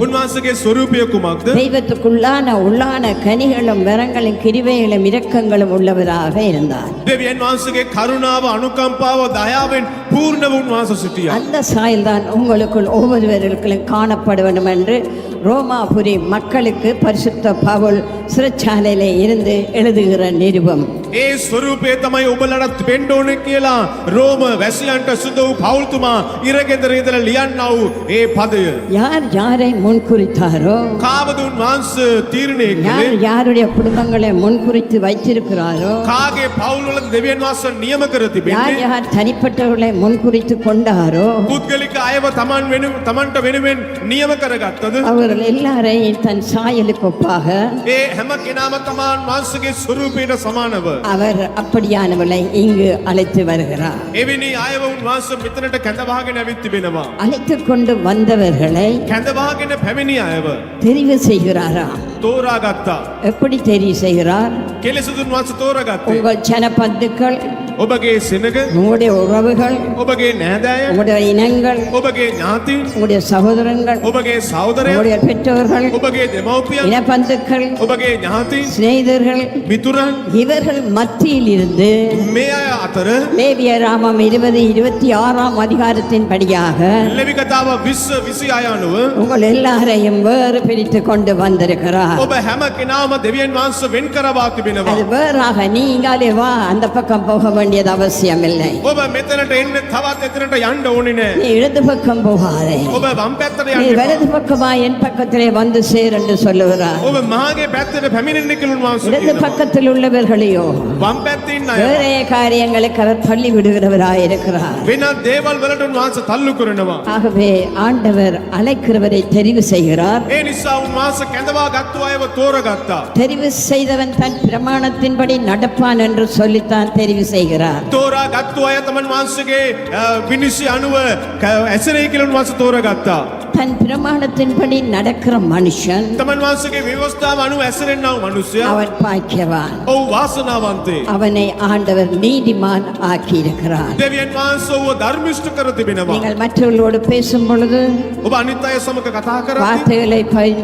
உன்வாசகே சொரூபியக்குமாக்கு தெய்வத்துக்குள்ளான உள்ளான கனிகளும் வரங்களும் கிருவைகளும் இரக்கங்களும் உள்ளவராக இருந்தார். தேவியன் வாசுகே கருணாவ அனுகம்பாவ தயாவின் பூர்ண உன்வாச சுற்றியா அந்த சாயல் தான் உங்களுக்குள் ஒவ்வொருவர்களுக்கும் காணப்பட வேண்டும் என்று ரோமாபுரி மக்களுக்கு பரிசுத்த பவுல் சிறைச்சாலையிலே இருந்து எழுதுகிற நிருபம். ඒ ස්වරූපය තමයි ඔබලට වෙන්න ඕනේ කියලා රෝම වැසියන්ට සුදු වූ පෞල්තුමා ඉරගෙදර ඉඳලා ලියන්නා වූ ඒ පදය. யார் யாரை முன்குறித்தாரோ කාවද උන්වහන්සේ තීරණය யார் කළේ? யாருடைய குடும்பங்களை முன்குறித்து வைத்திருக்கிறாரோ කාගේ පවුල් වල දෙවියන් වහන්සේ නියම කර யார் තිබෙන්නේ? யார் தனிப்பட்டவர்களை முன்குறித்து கொண்டாரோ පුද්ගලික අයව තමන් වෙනු තමන්ට වෙනුවෙන් නියම කරගත්තද? அவர்கள் எல்லாரையும் தன் சாயலுக்கு ஒப்பாக ඒ හැම කෙනාම තමන් වහන්සේගේ ස්වරූපයට සමානව அவர் அப்படியானவளை இங்கு அழைத்து வருகிறார் එවැනි අයව උන්වහන්සේ මෙතනට කැඳවාගෙන ඇවිත් තිබෙනවා. அழைத்து கொண்டு வந்தவர்களை කැඳවාගෙන පැමිණි අයව தெரிவு செய்கிறாராம் තෝරාගත්තා. எப்படி தெரிவு செய்கிறார் කෙලෙසුදුන් වහන්සේ තෝරගත්තේ. உங்கள் ஜனபந்துக்கள் ඔබගේ සෙනග, உங்களுடைய உறவுகள் ඔබගේ නෑදෑය, உங்களுடைய இனங்கள் ඔබගේ ඥාතීන්, உங்களுடைய சகோதரங்கள் ඔබගේ සහෝදරයන්, உங்களுடைய பெற்றோர்கள் ඔබගේ දෙමව්පියන්, இனபந்துக்கள் ඔබගේ ඥාතීන්, சிநேகிதர்கள் මිතුරන් இவர்கள் மத்தியில் இருந்து මේ අය අතර லேவிய ராமம் இருபது இருபத்தி ஆறாம் அதிகாரத்தின் படியாக ලෙවි කතාව 20 26 අනුව உங்கள் எல்லாரையும் வேறு பிரித்து கொண்டு வந்திருக்கிறார் ඔබ හැම කෙනාම දෙවියන් වහන්සේ වෙන් කරවා තිබෙනවා. அது வேறாக நீ இங்காலே வா அந்த பக்கம் போக வேண்டியது அவசியம் இல்லை ඔබ මෙතනට එන්න තවත් එතනට යන්න ඕනේ නෑ. நீ இடது பக்கம் போகாதே ඔබ වම් පැත්තට நீ යන්න. එපා. வலது பக்கமா என் பக்கத்திலே வந்து சேர் என்று சொல்லுகிறார் ඔබ මහගේ පැත්තට පැමිණෙන්න කියලා උන්වහන්සේ இடது කියනවා. பக்கத்தில் உள்ளவர்களையோ වම් පැත්තේ ඉන්න අය வேறே காரியங்களுக்கு அவர் தள்ளி விடுகிறவராய் இருக்கிறார் වෙනත් දේවල් වලට උන්වහන්සේ තල්ලු කරනවා. ஆகவே ஆண்டவர் அழைக்கிறவரை தெரிவு செய்கிறார் ඒ නිසා උන්වහන්සේ කැඳවා ගත්තු අයව තෝරගත්තා. தெரிவு செய்தவன் தன் பிரமாணத்தின்படி நடப்பான் என்று சொல்லித்தான் தெரிவு செய்கிறார் තෝරා ගත්තු අය තමන් වහන්සේගේ අ, විනිශ්චය අනුව ක- ඇසරේ කියලා උන්වහන්සේ තෝරගත්තා. தன் பிரமாணத்தின்படி நடக்கிற மனுஷன் තමන් වහන්සේගේ ව්‍යවස්ථාව අනුව ඇසරෙන්නා වූ මිනිසයා அவன் பாக்கியவான் ඔව් වාසනාවන්තේ. அவனை ஆண்டவர் நீதிமான் ஆக்கியிருக்கிறார் දෙවියන් වහන්සේ ඔහුව ධර්මිෂ්ඨ කර තිබෙනවා. நீங்கள் மற்றவர்களோடு பேசும் பொழுது ඔබ අනිත් අය සමග කතා කරද්දී வார்த்தைகளை பகிர்ந்து